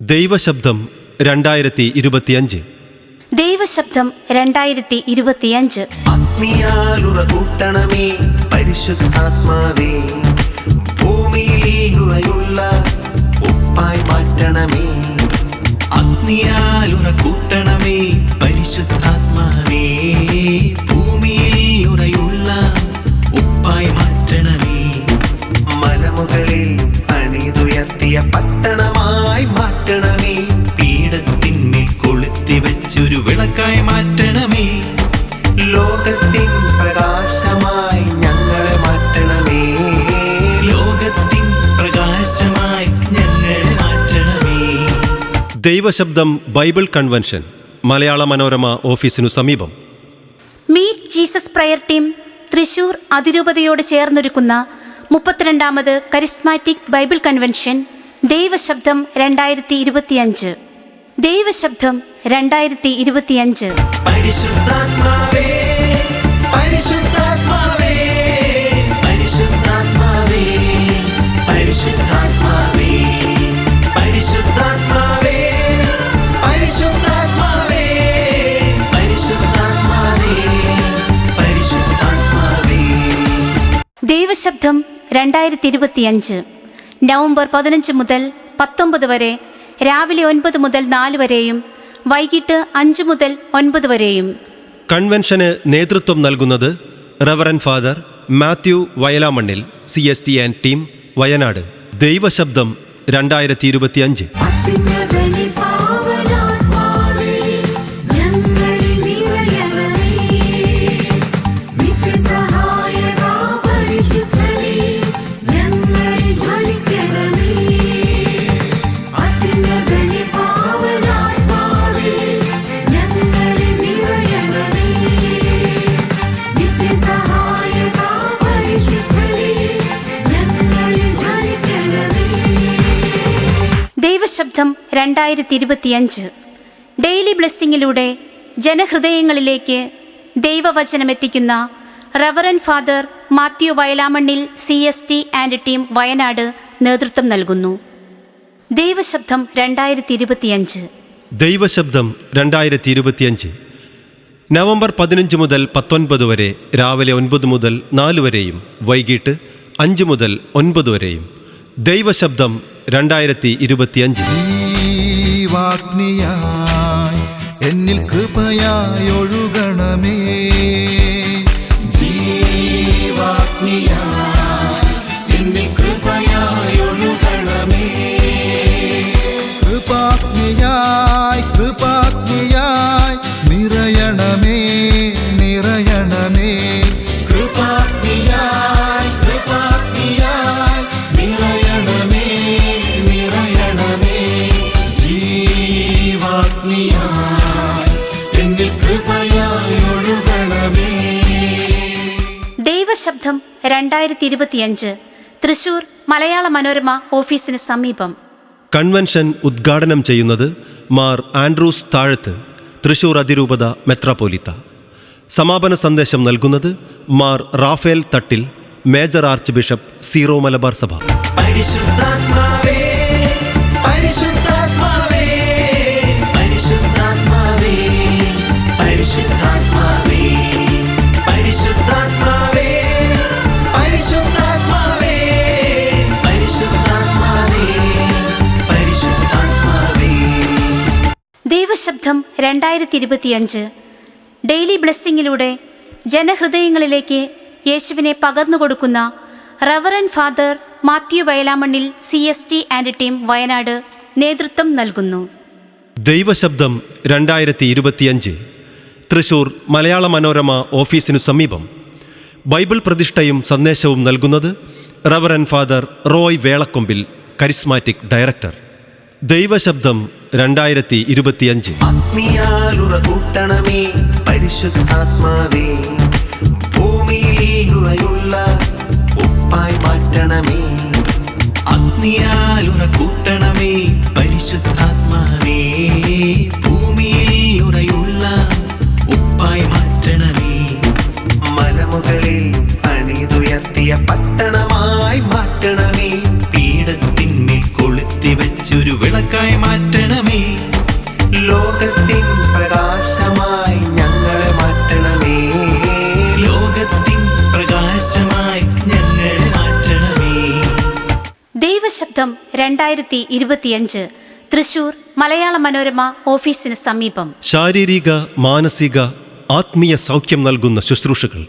ദൈവശബ്ദം രണ്ടായിരത്തി ഇരുപത്തിയഞ്ച്. ദൈവശബ്ദം രണ്ടായിരത്തി ഇരുപത്തിയഞ്ച്. അഗ്നിയാലുറ കൂട്ടണമേ പരിശുദ്ധാത്മാവേ ഭൂമിയിൽ ഉറയുള്ള ഉപ്പായി മാറ്റണമേ. അഗ്നിയാലുറ കൂട്ടണമേ വിളക്കായി മാറ്റണമേ. ലോകത്തിൻ പ്രകാശമായി ഞങ്ങളെ മാറ്റണമേ. ലോകത്തിൻ പ്രകാശമായി ഞങ്ങളെ മാറ്റണമേ. ദൈവശബ്ദം ബൈബിൾ കൺവെൻഷൻ മലയാള മനോരമ ഓഫീസിനു സമീപം. Meet Jesus prayer team Thrissur അതിരൂപതയോട് ചേർന്നൊരുക്കുന്ന മുപ്പത്തിരണ്ടാമത് കരിസ്മാറ്റിക് ബൈബിൾ കൺവെൻഷൻ ദൈവശബ്ദം രണ്ടായിരത്തി ഇരുപത്തിയഞ്ച്. ദൈവശബ്ദം രണ്ടായിരത്തി ഇരുപത്തിയഞ്ച് ദൈവശബ്ദം രണ്ടായിരത്തി ഇരുപത്തിയഞ്ച് നവംബർ പതിനഞ്ച് മുതൽ പത്തൊമ്പത് വരെ രാവിലെ ഒൻപത് മുതൽ നാല് വരെയും വൈകിട്ട് അഞ്ച് മുതൽ ഒൻപത് വരെയും. കൺവെൻഷന് നേതൃത്വം നൽകുന്നത് Reverend Father Mathew Vayalamannil C S T and team Wayanad. ദൈവശബ്ദം രണ്ടായിരത്തി ഇരുപത്തിയഞ്ച്. ദൈവശബ്ദം രണ്ടായിരത്തി ഇരുപത്തിയഞ്ച് ഡെയിലി ബ്ലെസ്സിങ്ങിലൂടെ ജനഹൃദയങ്ങളിലേക്ക് ദൈവവചനമെത്തിക്കുന്ന Reverend Father Mathew Vayalamannil C S T and team Wayanad നേതൃത്വം നൽകുന്നു. ദൈവശബ്ദം രണ്ടായിരത്തി ഇരുപത്തിയഞ്ച് ദൈവശബ്ദം രണ്ടായിരത്തി ഇരുപത്തിയഞ്ച് നവംബർ പതിനഞ്ച് മുതൽ പത്തൊൻപത് വരെ രാവിലെ ഒൻപത് മുതൽ നാല് വരെയും വൈകിട്ട് അഞ്ച് മുതൽ ഒൻപത് വരെയും. ദൈവശബ്ദം രണ്ടായിരത്തി ഇരുപത്തിയഞ്ച് ജീവാഗ്നിയായി എന്നിൽ കൃപയായി ഒഴുകണമേ കൃപാഗ്നിയായി കൃപാഗ്നിയായി ദൈവശബ്ദം രണ്ടായിരത്തി ഇരുപത്തിയഞ്ച് തൃശൂർ മലയാള മനോരമ ഓഫീസിന് സമീപം. കൺവെൻഷൻ ഉദ്ഘാടനം ചെയ്യുന്നത് മാർ ആൻഡ്രൂസ് താഴത്ത് തൃശൂർ അതിരൂപത മെത്രാപോലിത്ത സമാപന സന്ദേശം നൽകുന്നത് Mar Raphael Thattil major archbishop Syro Malabar സഭ. പരിശുദ്ധാത്മാവേ പരിശുദ്ധാത്മാവേ ദൈവശബ്ദം രണ്ടായിരത്തി ഇരുപത്തിയഞ്ച് ഡെയിലി ബ്ലെസ്സിങ്ങിലൂടെ ജനഹൃദയങ്ങളിലേക്ക് യേശുവിനെ പകർന്നു കൊടുക്കുന്ന Reverend Father Mathew Vayalamannil C S T and team Wayanad നേതൃത്വം നൽകുന്നു. ദൈവശബ്ദം രണ്ടായിരത്തി ഇരുപത്തിയഞ്ച് തൃശൂർ മലയാള മനോരമ ഓഫീസിനു സമീപം. ബൈബിൾ പ്രതിഷ്ഠയും സന്ദേശവും നൽകുന്നത് Reverend Father Roy Velakkombil charismatic director. ദൈവശബ്ദം രണ്ടായിരത്തി ഇരുപത്തിയഞ്ച് ആത്മീയാലുറ കൂട്ടണമേ പരിശുദ്ധാത്മാവേ. ഭൂമിയിൽ ഉറയുള്ള ഉപ്പായി മാറ്റണമേ. അഗ്നിയാലുറ കൂട്ടണമേ പരിശുദ്ധാത്മാവേ. ഭൂമിയിൽ ഉറയുള്ള ഉപ്പായി മാറ്റണമേ. മലമുകളിൽ ദൈവശബ്ദം രണ്ടായിരത്തി ഇരുപത്തിയഞ്ച് തൃശൂർ മലയാള മനോരമ ഓഫീസിന് സമീപം. ശാരീരിക മാനസിക ആത്മീയ സൗഖ്യം നൽകുന്ന ശുശ്രൂഷകൾ.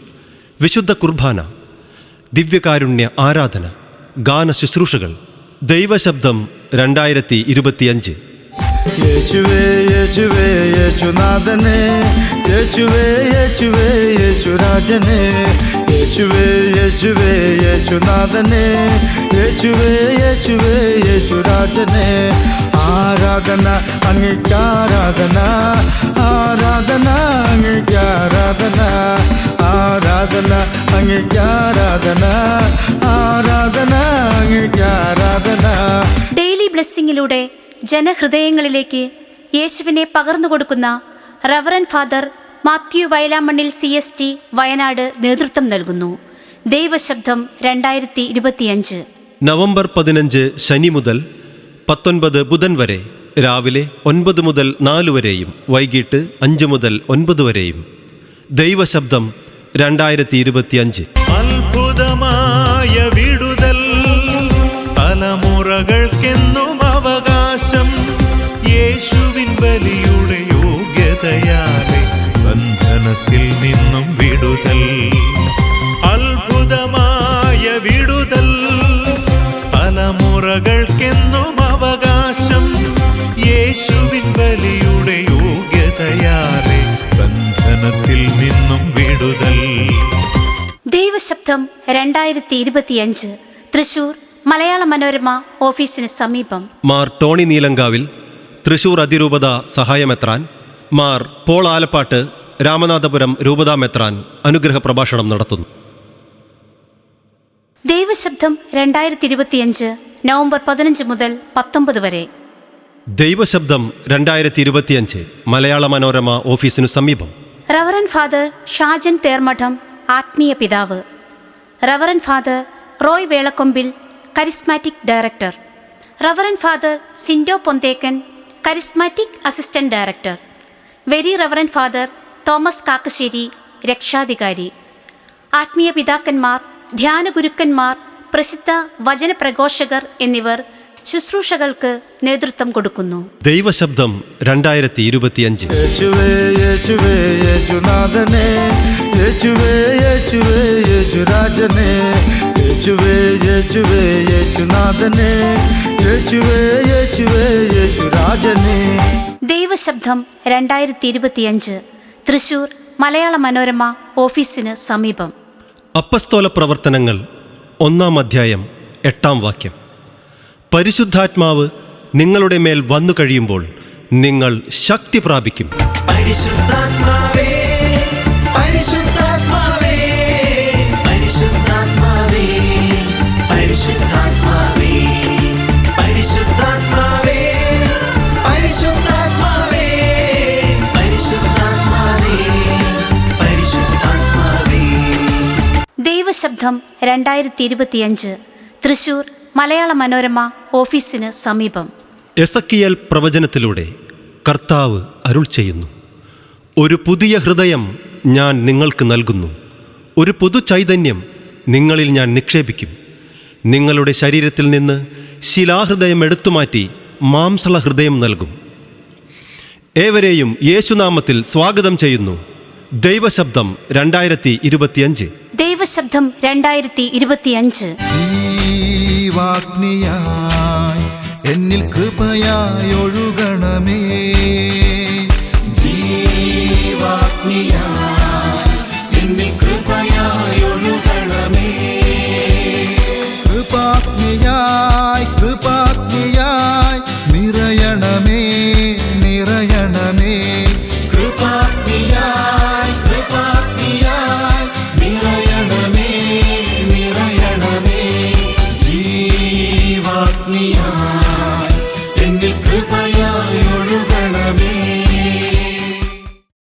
വിശുദ്ധ കുർബാന ദിവ്യകാരുണ്യ ആരാധന ഗാന ശുശ്രൂഷകൾ. ദൈവശബ്ദം രണ്ടായിരത്തി ഇരുപത്തിയഞ്ച് യേശുവേ യേശുവേ യേശുനാഥനെ. യേശുവേ യേശുവേ യേശുരാജനെ. യേശുവേ യേശുവേ യേശുനാഥനെ. യേശുവേ യേശുവേ യേശുരാജനെ. ആരാധന അങ്ങേക്ക് ആരാധന. ആരാധന അങ്ങേക്ക് ആരാധന. ആരാധന അങ്ങേക്ക് ആരാധന. ആരാധന അങ്ങേക്ക് ആരാധന. ഡെയിലി ബ്ലെസ്സിങ്ങിലൂടെ ജനഹൃദയങ്ങളിലേക്ക് യേശുവിനെ പകർന്നു കൊടുക്കുന്ന Reverend Father Mathew Vayalamannil C S T Wayanad നേതൃത്വം നൽകുന്നു. ദൈവശബ്ദം രണ്ടായിരത്തി ഇരുപത്തിയഞ്ച് നവംബർ പതിനഞ്ച് ശനി മുതൽ പത്തൊൻപത് ബുധൻ വരെ രാവിലെ ഒൻപത് മുതൽ നാല് വരെയും വൈകിട്ട് അഞ്ച് മുതൽ ഒൻപത് വരെയും. ദൈവശബ്ദം രണ്ടായിരത്തി ഇരുപത്തിയഞ്ച് അത്ഭുതമായ രണ്ടായിരത്തി ഇരുപത്തിയഞ്ച് തൃശൂർ മലയാള മനോരമ ഓഫീസിന് സമീപം. മാർ ടോണി നീലങ്കാവിൽ തൃശൂർ അതിരൂപത സഹായമെത്രാൻ മാർ പോൾ ആലപ്പാട്ട് രാമനാഥപുരം രൂപതാമെത്രാൻ അനുഗ്രഹ പ്രഭാഷണം നടത്തുന്നു. ദൈവശബ്ദം രണ്ടായിരത്തി ഇരുപത്തിയഞ്ച് നവംബർ പതിനഞ്ച് മുതൽ പത്തൊമ്പത് വരെ. ദൈവശബ്ദം രണ്ടായിരത്തി ഇരുപത്തിയഞ്ച് മലയാള മനോരമ ഓഫീസിനു സമീപം. റവറൻ ഫാദർ ഷാജൻ തേർമഠം ആത്മീയ പിതാവ്. Reverend Father Roy Velakkombil charismatic director Reverend Father Sindo Ponthekkan charismatic assistant director very Reverend Father Thomas Kakkassery രക്ഷാധികാരി ആത്മീയ പിതാക്കന്മാർ ധ്യാനഗുരുക്കന്മാർ പ്രസിദ്ധ വചനപ്രഘോഷകർ എന്നിവർ ശുശ്രൂഷകൾക്ക് നേതൃത്വം കൊടുക്കുന്നു. ദൈവശബ്ദം രണ്ടായിരത്തി ഇരുപത്തിയഞ്ച് യേശുവേ യേശുവേ യേശുരാജനെ. യേശുവേ യേശുവേ യേശുനാഥനെ. യേശുവേ യേശുവേ യേശുരാജനെ. ദൈവശബ്ദം രണ്ടായിരത്തി ഇരുപത്തിയഞ്ച് തൃശൂർ മലയാള മനോരമ ഓഫീസിന് സമീപം. അപ്പസ്തോല പ്രവർത്തനങ്ങൾ ഒന്നാം അധ്യായം എട്ടാം വാക്യം. പരിശുദ്ധാത്മാവ് നിങ്ങളുടെ മേൽ വന്നു കഴിയുമ്പോൾ നിങ്ങൾ ശക്തി പ്രാപിക്കും. പരിശുദ്ധാത്മാവേ പരിശുദ്ധാത്മാവേ ദൈവശബ്ദം രണ്ടായിരത്തി ഇരുപത്തിയഞ്ച് തൃശൂർ മലയാള മനോരമ ഓഫീസിന് സമീപം. എസക്കിയൽ പ്രവചനത്തിലൂടെ കർത്താവ് അരുൾ ചെയ്യുന്നു. ഒരു പുതിയ ഹൃദയം ഞാൻ നിങ്ങൾക്ക് നൽകുന്നു. ഒരു പുതു ചൈതന്യം നിങ്ങളിൽ ഞാൻ നിക്ഷേപിക്കും. നിങ്ങളുടെ ശരീരത്തിൽ നിന്ന് ശിലാഹൃദയം എടുത്തുമാറ്റി മാംസള ഹൃദയം നൽകും. ഏവരെയും യേശുനാമത്തിൽ സ്വാഗതം ചെയ്യുന്നു. ദൈവശബ്ദം രണ്ടായിരത്തി ഇരുപത്തിയഞ്ച് ജീവശബ്ദം രണ്ടായിരത്തി ഇരുപത്തിയഞ്ച് ജീവാഗ്നിയായി എന്നിൽ കൃപയായി ഒഴുകണമേ. ജീവാഗ്നിയായി എന്നിൽ കൃപയായി ഒഴുകണമേ. കൃപാഗ്നിയായി കൃപാഗ്നിയായി നിറയണമേ.